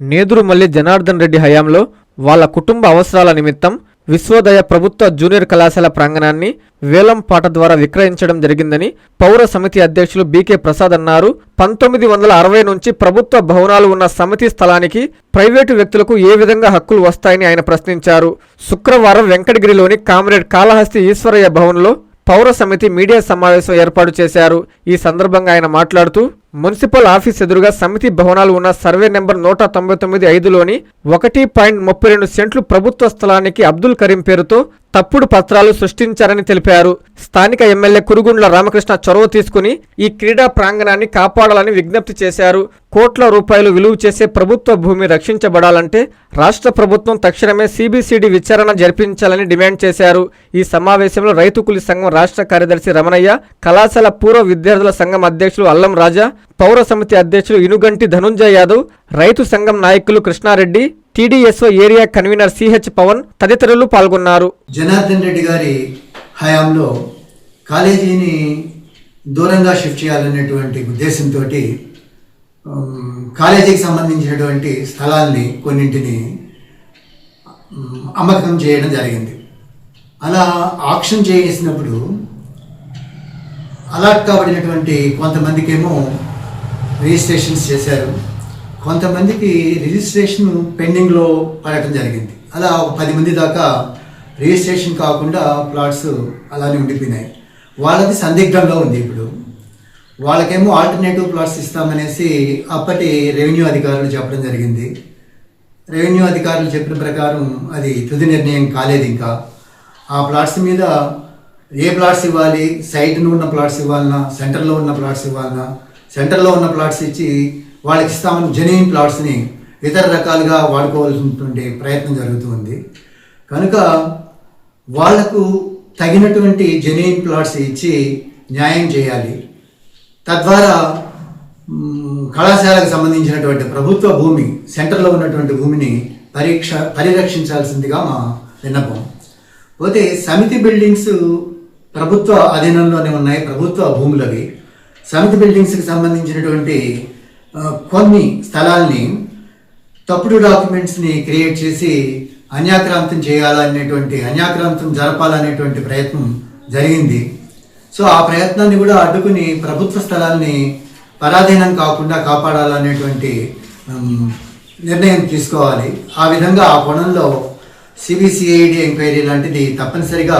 నేదురుమల్లి జనార్దన్ రెడ్డి హయాంలో వాళ్ళ కుటుంబ అవసరాల నిమిత్తం విశ్వోదయ ప్రభుత్వ జూనియర్ కళాశాల ప్రాంగణాన్ని వేలం పాట ద్వారా విక్రయించడం జరిగిందని పౌర సమితి అధ్యక్షులు బీకే ప్రసాద్ అన్నారు. పంతొమ్మిది వందల అరవై నుంచి ప్రభుత్వ భవనాలు ఉన్న సమితి స్థలానికి ప్రైవేటు వ్యక్తులకు ఏ విధంగా హక్కులు వస్తాయని ఆయన ప్రశ్నించారు. శుక్రవారం వెంకటగిరిలోని కామ్రేడ్ కాళహస్తి ఈశ్వరయ్య భవన్లో పౌర సమితి మీడియా సమావేశం ఏర్పాటు చేశారు. ఈ సందర్భంగా ఆయన మాట్లాడుతూ మున్సిపల్ ఆఫీస్ ఎదురుగా సమితి భవనాలు ఉన్న సర్వే నెంబర్ నూట తొంభై తొమ్మిది ఐదులోని ఒకటి పాయింట్ ముప్పై రెండు సెంట్లు ప్రభుత్వ స్థలానికి అబ్దుల్ కరీం పేరుతో తప్పుడు పత్రాలు సృష్టించారని తెలిపారు. స్థానిక ఎమ్మెల్యే కురుగుండ్ల రామకృష్ణ చొరవ తీసుకుని ఈ క్రీడా ప్రాంగణాన్ని కాపాడాలని విజ్ఞప్తి చేశారు. కోట్ల రూపాయలు విలువ చేసే ప్రభుత్వ భూమి రక్షించబడాలంటే రాష్ట్ర ప్రభుత్వం తక్షణమే సిబిసిడి విచారణ జరిపించాలని డిమాండ్ చేశారు. ఈ సమావేశంలో రైతు సంఘం రాష్ట్ర కార్యదర్శి రమణయ్య కళాశాల పూర్వ విద్యార్థుల సంఘం అధ్యక్షులు అల్లం రాజా పౌర సమితి అధ్యక్షులు ఇనుగంటి ధనుంజయ యాదవ్ రైతు సంఘం నాయకులు Krishnareddy TDSO area convener CH Pavan తదితరులు పాల్గొన్నారు. జనార్దన్ రెడ్డి గారి హయాంలో కాలేజీని దూరంగా షిఫ్ట్ చేయాలనేటువంటి ఉద్దేశంతో కాలేజీకి సంబంధించినటువంటి స్థలాల్ని కొన్నింటిని అమ్మకం చేయడం జరిగింది. అలా ఆక్షన్ చేసినప్పుడు అలాట్ కాబడినటువంటి కొంతమందికేమో రిజిస్ట్రేషన్స్ చేశారు. కొంతమందికి రిజిస్ట్రేషన్ పెండింగ్లో పడటం జరిగింది. అలా ఒక పది మంది దాకా రిజిస్ట్రేషన్ కాకుండా ప్లాట్స్ అలానే ఉండిపోయినాయి. వాళ్ళది సందిగ్ధంగా ఉంది ఇప్పుడు. వాళ్ళకేమో ఆల్టర్నేటివ్ ప్లాట్స్ ఇస్తామనేసి అప్పటి రెవెన్యూ అధికారులు చెప్పడం జరిగింది. రెవెన్యూ అధికారులు చెప్పిన ప్రకారం అది తుది నిర్ణయం కాలేదు ఇంకా. ఆ ప్లాట్స్ మీద ఏ ప్లాట్స్ ఇవ్వాలి సైట్ను ఉన్న ప్లాట్స్ ఇవ్వాలన్నా సెంటర్లో ఉన్న ప్లాట్స్ ఇవ్వాలన్నా సెంటర్లో ఉన్న ప్లాట్స్ ఇచ్చి వాళ్ళకి ఇస్తామని జెన్యున్ ప్లాట్స్ని ఇతర రకాలుగా వాడుకోవాల్సినటువంటి ప్రయత్నం జరుగుతుంది. కనుక వాళ్ళకు తగినటువంటి జెన్యున్ ప్లాట్స్ ఇచ్చి న్యాయం చేయాలి. తద్వారా కళాశాలకు సంబంధించినటువంటి ప్రభుత్వ భూమి సెంటర్లో ఉన్నటువంటి భూమిని పరీక్ష పరిరక్షించాల్సిందిగా మా విన్నపం. పోతే సమితి బిల్డింగ్స్ ప్రభుత్వ అధీనంలోనే ఉన్నాయి ప్రభుత్వ భూములవి. సమితి బిల్డింగ్స్కి సంబంధించినటువంటి కొన్ని స్థలాల్ని తప్పుడు డాక్యుమెంట్స్ని క్రియేట్ చేసి అన్యాక్రాంతం చేయాలనేటువంటి అన్యాక్రాంతం జరపాలనేటువంటి ప్రయత్నం జరిగింది. సో ఆ ప్రయత్నాన్ని కూడా అడ్డుకుని ప్రభుత్వ స్థలాల్ని పరాధీనం కాకుండా కాపాడాలనేటువంటి నిర్ణయం తీసుకోవాలి. ఆ విధంగా ఆ కోణంలో సిబిసిఐడి ఎంక్వైరీ లాంటిది తప్పనిసరిగా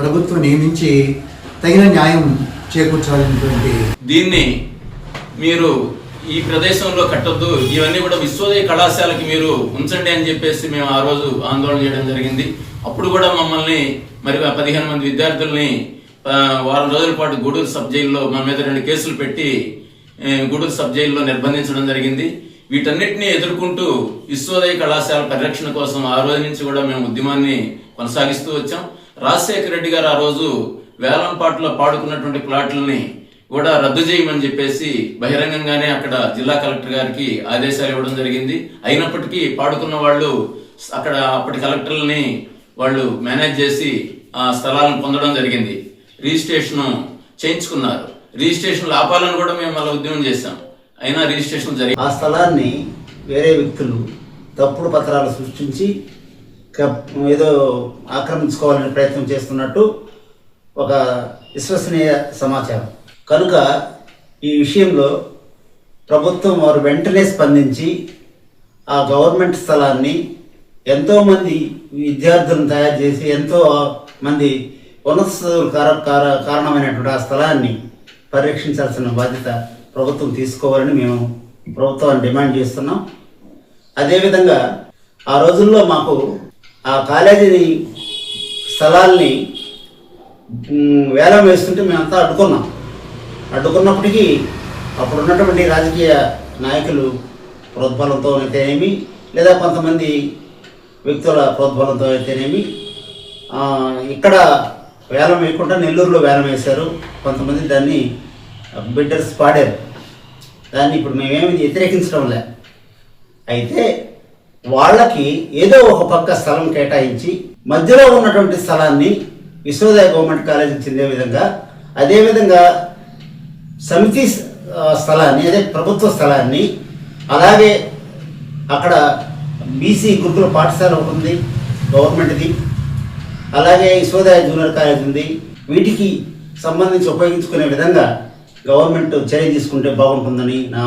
ప్రభుత్వం నియమించి తగిన న్యాయం చేకూర్చాలనేటువంటి దీన్ని మీరు ఈ ప్రదేశంలో కట్టొద్దు. ఇవన్నీ కూడా విశ్వోదయ కళాశాలకి మీరు ఉంచండి అని చెప్పేసి మేము ఆ రోజు ఆందోళన చేయడం జరిగింది. అప్పుడు కూడా మమ్మల్ని మరి పదిహేను మంది విద్యార్థుల్ని వారం రోజుల పాటు గూడూరు సబ్ జైల్లో మా మీద రెండు కేసులు పెట్టి గూడూరు సబ్ జైల్లో నిర్బంధించడం జరిగింది. వీటన్నిటిని ఎదుర్కొంటూ విశ్వోదయ కళాశాల పరిరక్షణ కోసం ఆ రోజు నుంచి కూడా మేము ఉద్యమాన్ని కొనసాగిస్తూ వచ్చాం. రాజశేఖర రెడ్డి గారు ఆ రోజు వేలంపాట్లో పాడుకున్నటువంటి ప్లాట్లని కూడా రద్దు చేయమని చెప్పేసి బహిరంగంగానే అక్కడ జిల్లా కలెక్టర్ గారికి ఆదేశాలు ఇవ్వడం జరిగింది. అయినప్పటికీ పాడుకున్న వాళ్ళు అక్కడ అప్పటి కలెక్టర్లని వాళ్ళు మేనేజ్ చేసి ఆ స్థలాలను పొందడం జరిగింది. రిజిస్ట్రేషన్ చేయించుకున్నారు. రిజిస్ట్రేషన్ ఆపాలని కూడా మేము అలా ఉద్యమం చేశాం. అయినా రిజిస్ట్రేషన్ జరిగింది ఆ స్థలాన్ని వేరే వ్యక్తులు తప్పుడు పత్రాలు సృష్టించి ఏదో ఆక్రమించుకోవాలని ప్రయత్నం చేస్తున్నట్టు ఒక విశ్వసనీయ సమాచారం. కనుక ఈ విషయంలో ప్రభుత్వం వారు వెంటనే స్పందించి ఆ గవర్నమెంట్ స్థలాన్ని ఎంతోమంది విద్యార్థులను తయారు చేసి ఎంతో మంది ఉన్నత కార కారణమైనటువంటి ఆ స్థలాన్ని పరిరక్షించాల్సిన బాధ్యత ప్రభుత్వం తీసుకోవాలని మేము ప్రభుత్వాన్ని డిమాండ్ చేస్తున్నాం. అదేవిధంగా ఆ రోజుల్లో మాకు ఆ కాలేజీని స్థలాల్ని వేలం వేస్తుంటే మేమంతా అడ్డుకున్నాం. అడ్డుకున్నప్పటికీ అప్పుడు ఉన్నటువంటి రాజకీయ నాయకులు ప్రోద్బలంతో అయితేనేమి లేదా కొంతమంది వ్యక్తుల ప్రోద్బలంతో అయితేనేమి ఇక్కడ వేలం వేయకుండా నెల్లూరులో వేలం వేశారు. కొంతమంది దాన్ని బిడ్డర్స్ పాడారు. దాన్ని ఇప్పుడు మేమేమి వ్యతిరేకించడం లే. అయితే వాళ్ళకి ఏదో ఒక పక్క స్థలం కేటాయించి మధ్యలో ఉన్నటువంటి స్థలాన్ని విశ్వోదయ గవర్నమెంట్ కాలేజీకి చెందే విధంగా అదేవిధంగా సమితి స్థలాన్ని అదే ప్రభుత్వ స్థలాన్ని అలాగే అక్కడ బీసీ గురుకుల పాఠశాల ఒకటి ఉంది గవర్నమెంట్ది. అలాగే యశోదయ జూనియర్ కాలేజ్ ఉంది. వీటికి సంబంధించి ఉపయోగించుకునే విధంగా గవర్నమెంట్ చర్య తీసుకుంటే బాగుంటుందని నా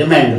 డిమాండ్.